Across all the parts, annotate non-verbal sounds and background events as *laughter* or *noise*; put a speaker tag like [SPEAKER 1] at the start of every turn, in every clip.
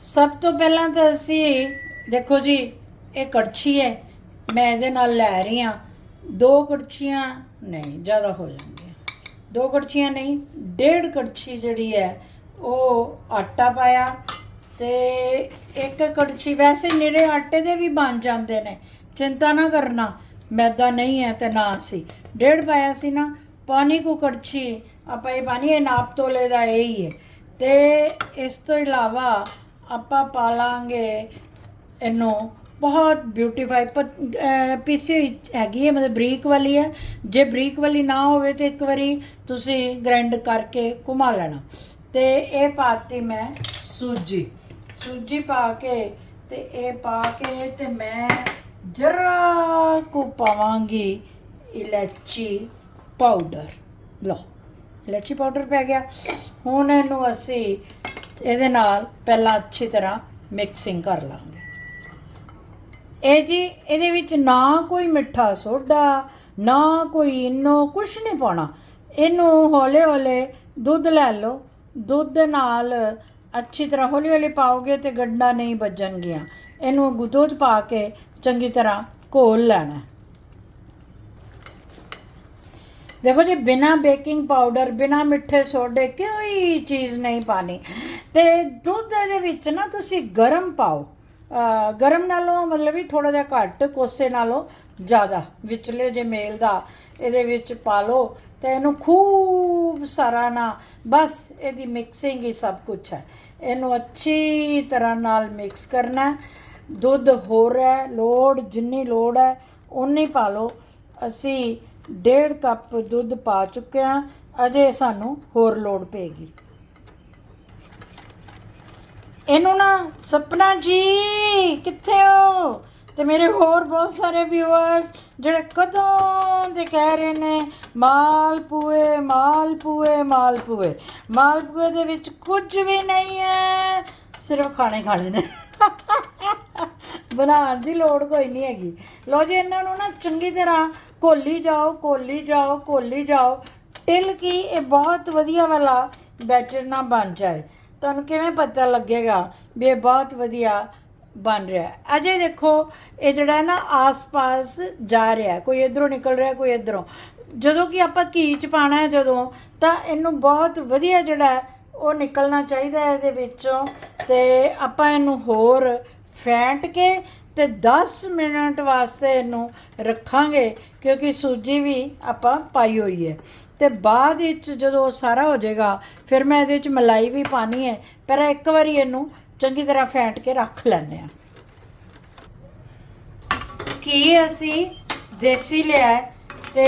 [SPEAKER 1] ਸਭ ਤੋਂ ਪਹਿਲਾਂ ਤਾਂ ਅਸੀਂ, ਦੇਖੋ ਜੀ, ਇਹ ਕੜਛੀ ਹੈ, ਮੈਂ ਇਹਦੇ ਨਾਲ ਲੈ ਰਹੀ ਹਾਂ। ਦੋ ਕੜਛੀਆਂ ਨਹੀਂ, ਜ਼ਿਆਦਾ ਹੋ ਜਾਣਗੀਆਂ ਦੋ ਕੜਛੀਆਂ ਨਹੀਂ, ਡੇਢ ਕੜਛੀ ਜਿਹੜੀ ਹੈ, ਉਹ ਆਟਾ ਪਾਇਆ ਤੇ ਇੱਕ ਕੜਛੀ, ਵੈਸੇ ਨਿਰੇ ਆਟੇ ਦੇ ਵੀ ਬਣ ਜਾਂਦੇ ਨੇ, ਚਿੰਤਾ ਨਾ ਕਰਨਾ, ਮੈਦਾ ਨਹੀਂ ਹੈ ਤੇ ਨਾ ਸੀ ਡੇਢ ਪਾਇਆ ਸੀ ਨਾ, ਪਾਣੀ ਕੋ ਕੜਛੀ, ਆਪਾਂ ਇਹ ਪਾਣੀ, ਇਹ ਨਾਪ ਤੋਲੇ ਦਾ ਇਹ ਹੀ ਹੈ। ਤੇ ਇਸ ਤੋਂ ਇਲਾਵਾ ਆਪਾਂ ਪਾ ਲਾਂਗੇ ਇਹਨੂੰ। ਬਹੁਤ ਬਿਊਟੀਫਾਈ ਪੀਸੀ ਹੈਗੀ ਹੈ, ਮਤਲਬ ਬਰੀਕ ਵਾਲੀ ਹੈ। ਜੇ ਬਰੀਕ ਵਾਲੀ ਨਾ ਹੋਵੇ ਤੇ ਇੱਕ ਵਾਰੀ ਤੁਸੀਂ ਗ੍ਰਾਈਂਡ ਕਰਕੇ ਘੁਮਾ ਲੈਣਾ। ਤੇ ਇਹ ਪਾਤੀ ਮੈਂ ਸੂਜੀ। ਸੂਜੀ ਪਾ ਕੇ ਤੇ ਇਹ ਪਾ ਕੇ ਤੇ ਮੈਂ ਜਰਾ ਕੁ ਪਾਵਾਂਗੀ ਇਲਾਚੀ ਪਾਊਡਰ ਲਓ, ਇਲਾਚੀ ਪਾਊਡਰ ਪੈ ਗਿਆ। ਹੁਣ ਇਹਨੂੰ ਅਸੀਂ ਇਹਦੇ ਨਾਲ ਪਹਿਲਾਂ ਅੱਛੀ ਤਰ੍ਹਾਂ ਮਿਕਸਿੰਗ ਕਰ ਲਾਂਗੇ। ਇਹ ਜੀ, ਇਹਦੇ ਵਿੱਚ ਨਾ ਕੋਈ ਮਿੱਠਾ ਸੋਡਾ, ਨਾ ਕੋਈ ਇਨੋ ਕੁਝ ਨਹੀਂ ਪਾਉਣਾ। ਇਹਨੂੰ ਹੌਲੇ ਹੌਲੇ ਦੁੱਧ ਲੈ ਲਓ। ਦੁੱਧ ਦੇ ਨਾਲ ਅੱਛੀ ਤਰ੍ਹਾਂ ਹੌਲੀ ਹੌਲੀ ਪਾਓਗੇ ਤੇ ਗੰਡਾ ਨਹੀਂ ਵੱਜਣਗੀਆਂ। ਇਹਨੂੰ ਦੁੱਧ ਪਾ ਕੇ ਚੰਗੀ ਤਰ੍ਹਾਂ ਘੋਲ ਲੈਣਾ। ਦੇਖੋ ਜੀ, ਬਿਨਾ ਬੇਕਿੰਗ ਪਾਊਡਰ, ਬਿਨਾ ਮਿੱਠੇ ਸੋਡੇ ਕੋਈ ਚੀਜ਼ ਨਹੀਂ ਪਾਣੀ। ਤੇ ਦੁੱਧ ਦੇ ਵਿੱਚ ਨਾ ਤੁਸੀਂ ਗਰਮ ਪਾਓ। ਗਰਮ ਨਾਲੋਂ ਮਤਲਬ ਵੀ ਥੋੜਾ ਜਿਹਾ ਘੱਟ, ਕੋਸੇ ਨਾਲੋਂ ਜ਼ਿਆਦਾ। ਵਿਚਲੇ ਜੇ ਮੇਲ ਦਾ ਇਹਦੇ ਵਿੱਚ ਪਾ ਲਓ ਤੇ ਇਹਨੂੰ ਖੂਬ ਸਾਰਾ ਨਾ, ਬਸ ਇਹਦੀ ਮਿਕਸਿੰਗ ਹੀ ਸਭ ਕੁਝ ਹੈ। ਇਹਨੂੰ ਅੱਛੀ ਤਰ੍ਹਾਂ ਨਾਲ ਮਿਕਸ ਕਰਨਾ ਦੁੱਧ ਹੋਰ ਹੈ, ਲੋੜ ਜਿੰਨੀ ਲੋੜ ਹੈ ਉਨੀ ਪਾ ਲਓ। ਅਸੀਂ ਡੇਢ ਕੱਪ ਦੁੱਧ ਪਾ ਚੁੱਕਿਆ। ਅਜੇ ਸਾਨੂੰ ਹੋਰ ਲੋੜ ਪਏਗੀ। ਇਹਨੂੰ ਨਾ ਸਪਨਾ ਜੀ, ਕਿੱਥੇ ਹੋ? ਤੇ ਮੇਰੇ ਹੋਰ ਬਹੁਤ ਸਾਰੇ ਵਿਊਅਰਸ ਜਿਹੜੇ ਕਦੋਂ ਦੇ ਕਹਿ ਰਹੇ ਨੇ ਮਾਲਪੂਏ ਮਾਲਪੂਏ ਮਾਲਪੂਏ ਮਾਲਪੂਏ ਦੇ ਵਿੱਚ ਕੁਝ ਵੀ ਨਹੀਂ ਹੈ, ਸਿਰਫ ਖਾਣੇ ਖਾਣੇ ਨੇ। *laughs* ਬਣਾਉਣ ਦੀ ਲੋੜ ਕੋਈ ਨਹੀਂ ਹੈਗੀ। ਲੋ ਜੀ, ਇਹਨਾਂ ਨੂੰ ਨਾ ਚੰਗੀ ਤਰ੍ਹਾਂ ਘੋਲੀ ਜਾਓ ਘੋਲੀ ਜਾਓ ਘੋਲੀ ਜਾਓ। ਟਿਲ ਕੀ? ਇਹ ਬਹੁਤ ਵਧੀਆ ਵਾਲਾ ਬੈਟਰ ਨਾ ਬਣ ਜਾਏ। ਤੁਹਾਨੂੰ ਕਿਵੇਂ ਪਤਾ ਲੱਗੇਗਾ ਵੀ ਇਹ ਬਹੁਤ ਵਧੀਆ ਬਣ ਰਿਹਾ ਅਜੇ ਦੇਖੋ, ਇਹ ਜਿਹੜਾ ਨਾ ਆਸ-ਪਾਸ ਜਾ ਰਿਹਾ ਕੋਈ ਇਧਰੋਂ ਨਿਕਲ ਰਿਹਾ, ਕੋਈ ਇਧਰੋਂ। ਜਦੋਂ ਕਿ ਆਪਾਂ ਘੀ ਚ ਪਾਣਾ ਹੈ ਜਦੋਂ, ਤਾਂ ਇਹਨੂੰ ਬਹੁਤ ਵਧੀਆ ਜਿਹੜਾ ਉਹ ਨਿਕਲਣਾ ਚਾਹੀਦਾ ਹੈ ਇਹਦੇ ਵਿੱਚੋਂ। ਤੇ ਆਪਾਂ ਇਹਨੂੰ ਹੋਰ ਫੈਂਟ ਕੇ ਤੇ 10 ਮਿੰਟ ਵਾਸਤੇ ਇਹਨੂੰ ਰੱਖਾਂਗੇ, ਕਿਉਂਕਿ ਸੂਜੀ ਵੀ ਆਪਾਂ ਪਾਈ ਹੋਈ ਹੈ। ਤੇ ਬਾਅਦ ਵਿੱਚ ਜਦੋਂ ਉਹ ਸਾਰਾ ਹੋ ਜਾਏਗਾ, ਫਿਰ ਮੈਂ ਇਹਦੇ ਵਿੱਚ ਮਲਾਈ ਵੀ ਪਾਣੀ ਹੈ, ਪਰ ਇੱਕ ਵਾਰੀ ਇਹਨੂੰ ਚੰਗੀ ਤਰ੍ਹਾਂ ਫੈਂਟ ਕੇ ਰੱਖ ਲੈਂਦੇ ਆ ਕੀ ਅਸੀਂ ਦੇਸੀ ਲਿਆ ਹੈ, ਤੇ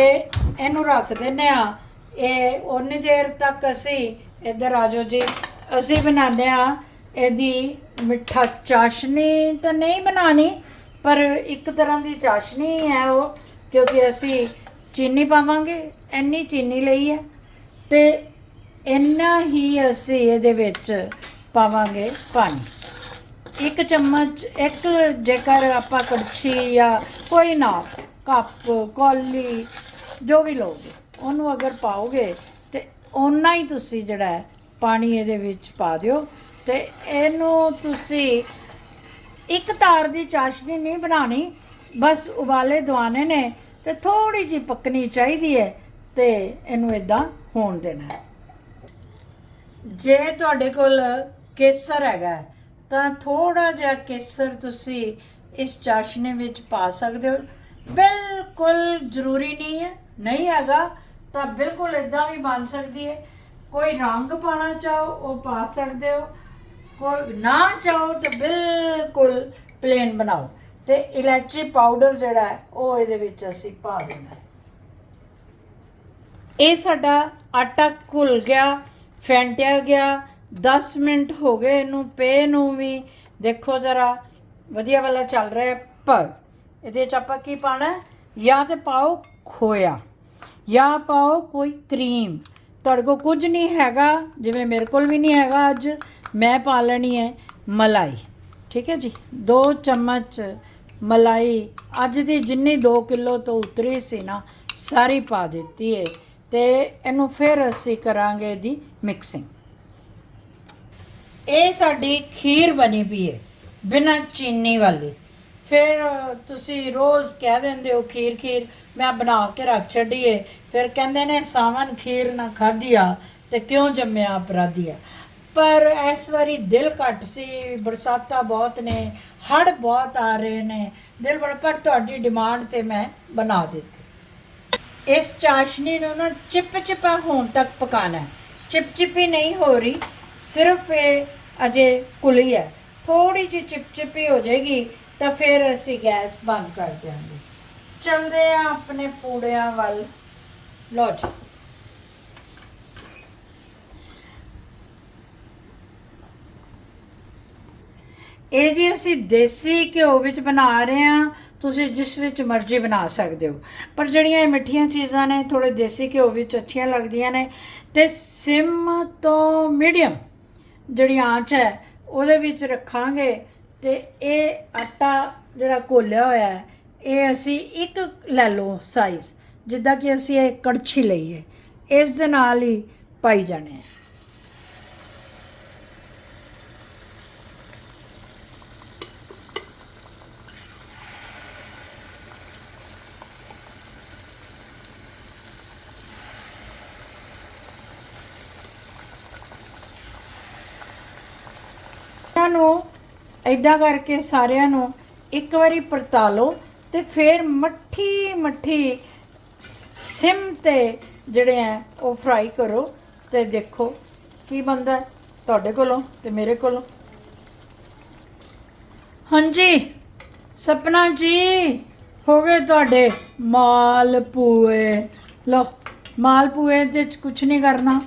[SPEAKER 1] ਇਹਨੂੰ ਰੱਖ ਦਿੰਨੇ ਆ ਇਹ ਉਨੀ ਦੇਰ ਤੱਕ ਅਸੀਂ ਇੱਧਰ ਆ ਜਾਓ ਜੀ, ਅਸੀਂ ਬਣਾਉਂਦੇ ਆ ਇਹਦੀ ਮਿੱਠਾ ਚਾਸ਼ਨੀ ਤਾਂ ਨਹੀਂ ਬਣਾਣੀ ਪਰ ਇੱਕ ਤਰ੍ਹਾਂ ਦੀ ਚਾਸ਼ਨੀ ਹੈ ਉਹ, ਕਿਉਂਕਿ ਅਸੀਂ ਚੀਨੀ ਪਾਵਾਂਗੇ, ਇੰਨੀ ਚੀਨੀ ਲਈ ਹੈ, ਤੇ ਇੰਨਾ ਹੀ ਅਸੀਂ ਇਹਦੇ ਵਿੱਚ ਪਾਵਾਂਗੇ ਪਾਣੀ। ਇੱਕ ਚਮਚ, ਇੱਕ ਜੇਕਰ ਆਪਾਂ ਕੜਛੀ ਜਾਂ ਕੋਈ ਨਾ, ਕੱਪ, ਕੌਲੀ, ਜੋ ਵੀ ਲਓਗੇ, ਉਹਨੂੰ ਅਗਰ ਪਾਓਗੇ, ਤੇ ਓਨਾ ਹੀ ਤੁਸੀਂ ਜਿਹੜਾ ਪਾਣੀ ਇਹਦੇ ਵਿੱਚ ਪਾ ਦਿਓ। ਤੇ ਇਹਨੂੰ ਤੁਸੀਂ ਇੱਕ ਤਾਰ ਦੀ ਚਾਸ਼ਨੀ ਨਹੀਂ ਬਣਾਣੀ ਬਸ ਉਬਾਲੇ ਦਵਾਣੇ ਨੇ ਤੇ ਥੋੜੀ ਜਿਹੀ ਪੱਕਣੀ ਚਾਹੀਦੀ ਹੈ ਤੇ ਇਹਨੂੰ ਇਦਾਂ ਹੋਣ ਦੇਣਾ ਜੇ ਤੁਹਾਡੇ ਕੋਲ ਕੇਸਰ ਹੈਗਾ ਤਾਂ ਥੋੜਾ ਜਿਹਾ ਕੇਸਰ ਤੁਸੀਂ ਇਸ ਚਾਸ਼ਨੀ ਵਿੱਚ ਪਾ ਸਕਦੇ ਹੋ। ਬਿਲਕੁਲ ਜ਼ਰੂਰੀ ਨਹੀਂ ਹੈ, ਨਹੀਂ ਹੈਗਾ ਤਾਂ ਬਿਲਕੁਲ ਇਦਾਂ ਵੀ ਬਣ ਸਕਦੀ ਹੈ। ਕੋਈ ਰੰਗ ਪਾਣਾ ਚਾਹੋ, ਉਹ ਪਾ ਸਕਦੇ ਹੋ। ਕੋਈ ਨਾ ਚਾਹੋ ਤਾਂ ਬਿਲਕੁਲ ਪਲੇਨ ਬਣਾਓ। ਤੇ ਇਲਾਚੀ ਪਾਊਡਰ ਜਿਹੜਾ ਹੈ ਉਹ ਇਹਦੇ ਵਿੱਚ ਅਸੀਂ ਪਾ ਦੇਣਾ ਹੈ। ਇਹ ਸਾਡਾ ਆਟਾ ਘੁਲ ਗਿਆ ਫੈਂਟਿਆ ਗਿਆ 10 ਮਿੰਟ ਹੋ ਗਏ ਇਹਨੂੰ ਪੇ ਨੂੰ ਵੀ। ਦੇਖੋ ਜ਼ਰਾ ਵਧੀਆ ਵਾਲਾ ਚੱਲ ਰਿਹਾ ਹੈ, ਪਰ ਇਹਦੇ ਚ ਆਪਾਂ ਕੀ ਪਾਣਾ ਜਾਂ ਤੇ ਪਾਓ ਖੋਇਆ ਜਾਂ ਪਾਓ ਕੋਈ ਕਰੀਮ ਤੁਹਾਡੇ ਕੋਲ ਕੁਝ ਨਹੀਂ ਹੈਗਾ ਜਿਵੇਂ ਮੇਰੇ ਕੋਲ ਵੀ ਨਹੀਂ ਹੈਗਾ ਅੱਜ। ਮੈਂ ਪਾ ਲੈਣੀ ਹੈ ਮਲਾਈ। ਠੀਕ ਹੈ ਜੀ? 2 ਚਮਚ ਮਲਾਈ। ਅੱਜ ਦੀ ਜਿੰਨੀ 2 ਕਿਲੋ ਤੋਂ ਉਤਰੀ ਸੀ ਨਾ, ਸਾਰੀ ਪਾ ਦਿੱਤੀ ਹੈ ਤੇ ਇਹਨੂੰ ਫਿਰ ਅਸੀਂ ਕਰਾਂਗੇ ਦੀ ਮਿਕਸਿੰਗ ਇਹ ਸਾਡੀ ਖੀਰ ਬਣੀ ਪਈ ਹੈ ਬਿਨਾਂ ਚੀਨੀ ਵਾਲੀ। ਫਿਰ ਤੁਸੀਂ ਰੋਜ਼ ਕਹਿ ਦਿੰਦੇ ਹੋ, ਖੀਰ ਖੀਰ, ਮੈਂ ਬਣਾ ਕੇ ਰੱਖ ਛੱਡੀਏ ਫਿਰ ਕਹਿੰਦੇ ਨੇ ਸਾਵਨ ਖੀਰ ਨਾ ਖਾਧੀਆ ਤੇ ਕਿਉਂ ਜੰਮਿਆ ਅਪਰਾਧੀਆ ਪਰ ਇਸ ਵਾਰੀ ਦਿਲ ਘੱਟ ਸੀ, ਬਰਸਾਤਾਂ ਬਹੁਤ ਨੇ, ਹੜ੍ਹ ਬਹੁਤ ਆ ਰਹੇ ਨੇ। ਦਿਲ ਬੜਾ, ਪਰ ਤੁਹਾਡੀ ਡਿਮਾਂਡ ਤੇ ਮੈਂ ਬਣਾ ਦਿੱਤੀ। ਇਸ ਚਾਸ਼ਨੀ ਨੂੰ ਨਾ ਚਿਪ ਚਿਪਾ ਹੋਣ ਤੱਕ ਪਕਾਣਾ ਹੈ। ਚਿਪਚਿਪੀ ਨਹੀਂ ਹੋ ਰਹੀ, ਸਿਰਫ ਇਹ ਅਜੇ ਕੁਲੀ ਹੈ। ਥੋੜੀ ਜਿਹੀ ਚਿਪਚਿਪੀ ਹੋ ਜਾਏਗੀ ਤਾਂ ਫਿਰ ਅਸੀਂ ਗੈਸ ਬੰਦ ਕਰ ਦਿਆਂਗੇ। ਚਲਦੇ ਆ ਆਪਣੇ ਪੂੜਿਆਂ ਵੱਲ। ਲਓ ਜੀ। ਇਹ ਜੀ ਅਸੀਂ ਦੇਸੀ ਘਿਓ ਵਿੱਚ ਬਣਾ ਰਹੇ ਹਾਂ, ਤੁਸੀਂ ਜਿਸ ਵਿੱਚ ਮਰਜ਼ੀ ਬਣਾ ਸਕਦੇ ਹੋ। ਪਰ ਜਿਹੜੀਆਂ ਇਹ ਮਿੱਠੀਆਂ ਚੀਜ਼ਾਂ ਨੇ ਥੋੜੇ ਦੇਸੀ ਘਿਓ ਵਿੱਚ ਅੱਛੀਆਂ ਲੱਗਦੀਆਂ ਨੇ ਤੇ ਸਿਮ ਤੋਂ ਮੀਡੀਅਮ ਜਿਹੜੀ ਆਂਚ ਹੈ, ਉਹਦੇ ਵਿੱਚ ਰੱਖਾਂਗੇ ਤੇ ਇਹ ਆਟਾ ਜਿਹੜਾ ਘੋਲਿਆ ਹੋਇਆ ਹੈ, ਇਹ ਅਸੀਂ ਇੱਕ ਲੈ ਲਓ ਸਾਈਜ਼ ਜਿੱਦਾਂ ਕਿ ਅਸੀਂ ਇਹ ਕੜਛੀ ਲਈਏ, ਇਸ ਦੇ ਨਾਲ ਹੀ ਪਾਈ ਜਾਣੇ ਇਹਨਾਂ ਨੂੰ ਇਦਾਂ ਕਰਕੇ ਸਾਰਿਆਂ ਨੂੰ ਇੱਕ ਵਾਰੀ ਪਰਤਾ ਲਓ ਤੇ ਫਿਰ ਮੱਠੀ ਮੱਠੀ ਸਿਮ ਤੇ ਜਿਹੜੇ ਆ, ਉਹ ਫਰਾਈ ਕਰੋ ਤੇ ਦੇਖੋ ਕੀ ਬੰਦਾ ਤੁਹਾਡੇ ਕੋਲੋਂ ਤੇ ਮੇਰੇ ਕੋਲੋਂ। ਹਾਂਜੀ, ਸਪਨਾ ਜੀ, ਹੋ ਗਏ ਤੁਹਾਡੇ ਮਾਲ ਪੂਏ। ਲੋ ਮਾਲ ਪੂਏ ਦੇ ਚ ਕੁਝ ਨਹੀਂ ਕਰਨਾ।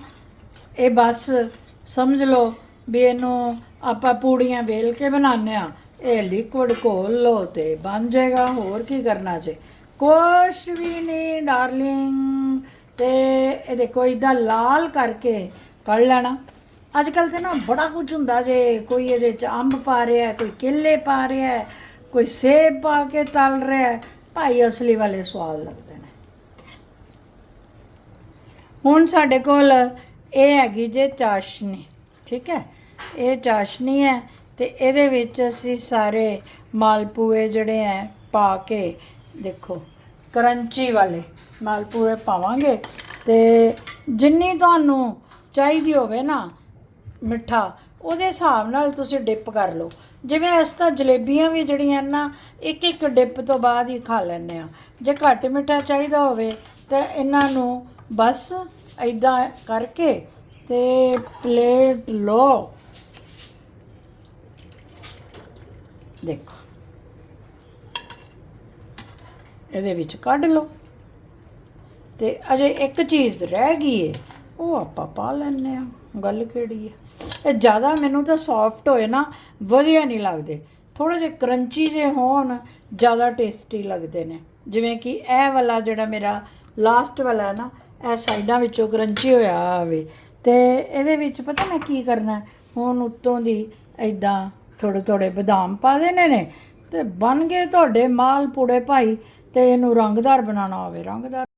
[SPEAKER 1] ਇਹ ਬਸ ਸਮਝ ਲਓ ਵੀ ਇਹਨੂੰ ਆਪਾਂ ਪੂੜੀਆਂ ਵੇਲ ਕੇ ਬਣਾਉਂਦੇ ਆ ਇਹ ਲਿਕਵਿਡ ਘੋਲ ਲਓ ਤੇ ਬਣ ਜਾਏਗਾ, ਹੋਰ ਕੀ ਕਰਨਾ ਜੇ? ਕੁਛ ਵੀ ਨਹੀਂ ਡਾਰਲਿੰਗ ਤੇ ਇਹ ਦੇਖੋ ਇਦਾਂ ਲਾਲ ਕਰਕੇ ਕੱਢ ਲੈਣਾ। ਅੱਜ ਕੱਲ ਤੇ ਨਾ ਬੜਾ ਕੁਝ ਹੁੰਦਾ ਜੇ, ਕੋਈ ਇਹਦੇ ਚ ਅੰਬ ਪਾ ਰਿਹਾ, ਕੋਈ ਕੇਲੇ ਪਾ ਰਿਹਾ, ਕੋਈ ਸੇਬ ਪਾ ਕੇ ਤਲ ਰਿਹਾ। ਭਾਈ, ਅਸਲੀ ਵਾਲੇ ਸਵਾਦ ਲੱਗਦੇ ਨੇ। ਹੁਣ ਸਾਡੇ ਕੋਲ ਇਹ ਹੈਗੀ ਜੇ ਚਾਸ਼ਨੀ, ਠੀਕ ਹੈ? ਇਹ ਚਾਸ਼ਨੀ ਹੈ ਤੇ ਇਹਦੇ ਵਿੱਚ ਅਸੀਂ ਸਾਰੇ ਮਾਲਪੂਏ ਜਿਹੜੇ ਹੈ ਪਾ ਕੇ ਦੇਖੋ, ਕਰੰਚੀ ਵਾਲੇ ਮਾਲਪੂਏ ਪਾਵਾਂਗੇ ਤੇ ਜਿੰਨੀ ਤੁਹਾਨੂੰ ਚਾਹੀਦੀ ਹੋਵੇ ਨਾ ਮਿੱਠਾ, ਉਹਦੇ ਹਿਸਾਬ ਨਾਲ ਤੁਸੀਂ ਡਿਪ ਕਰ ਲਓ। ਜਿਵੇਂ ਇਸ ਤਾਂ ਜਲੇਬੀਆਂ ਵੀ ਜਿਹੜੀਆਂ ਨਾ ਇੱਕ ਇੱਕ ਡਿਪ ਤੋਂ ਬਾਅਦ ਹੀ ਖਾ ਲੈਂਦੇ ਆ ਜੇ ਘੱਟ ਮਿੱਠਾ ਚਾਹੀਦਾ ਹੋਵੇ ਤਾਂ ਇਹਨਾਂ ਨੂੰ ਬਸ ਐਦਾਂ ਕਰਕੇ ਤੇ ਪਲੇਟ ਲਓ। ਦੇਖੋ। ਇਹਦੇ ਵਿੱਚ ਕੱਢ ਲਓ। ਤੇ ਅਜੇ ਇੱਕ ਚੀਜ਼ ਰਹਿ ਗਈ ਏ, ਉਹ ਆਪਾਂ ਪਾ ਲੈਣੇ ਆ ਗੱਲ ਕਿਹੜੀ ਹੈ ਇਹ ਜ਼ਿਆਦਾ ਮੈਨੂੰ ਤਾਂ ਸੌਫਟ ਹੋਏ ਨਾ, ਵਧੀਆ ਨਹੀਂ ਲੱਗਦੇ। ਥੋੜੇ ਜਿਹੇ ਕਰੰਚੀ ਜੇ ਹੋਣ, ਜ਼ਿਆਦਾ ਟੇਸਟੀ ਲੱਗਦੇ ਨੇ। ਜਿਵੇਂ ਕਿ ਇਹ ਵਾਲਾ ਜਿਹੜਾ ਮੇਰਾ ਲਾਸਟ ਵਾਲਾ ਹੈ ਨਾ, ਇਹ ਸਾਈਡਾਂ ਵਿੱਚੋਂ ਕਰੰਚੀ ਹੋਇਆ ਹੋਵੇ। ਤੇ ਇਹਦੇ ਵਿੱਚ ਪਤਾ ਮੈਂ ਕੀ ਕਰਨਾ ਹੁਣ ਉੱਤੋਂ ਦੀ ਐਦਾਂ ਥੋੜੇ ਥੋੜੇ ਬਦਾਮ ਪਾ ਦੇਣੇ ਨੇ ਤੇ ਬਣ ਗਏ ਤੁਹਾਡੇ ਮਾਲ ਪੂੜੇ ਭਾਈ ਤੇ ਇਹਨੂੰ ਰੰਗਦਾਰ ਬਣਾਉਣਾ ਹੋਵੇ, ਰੰਗਦਾਰ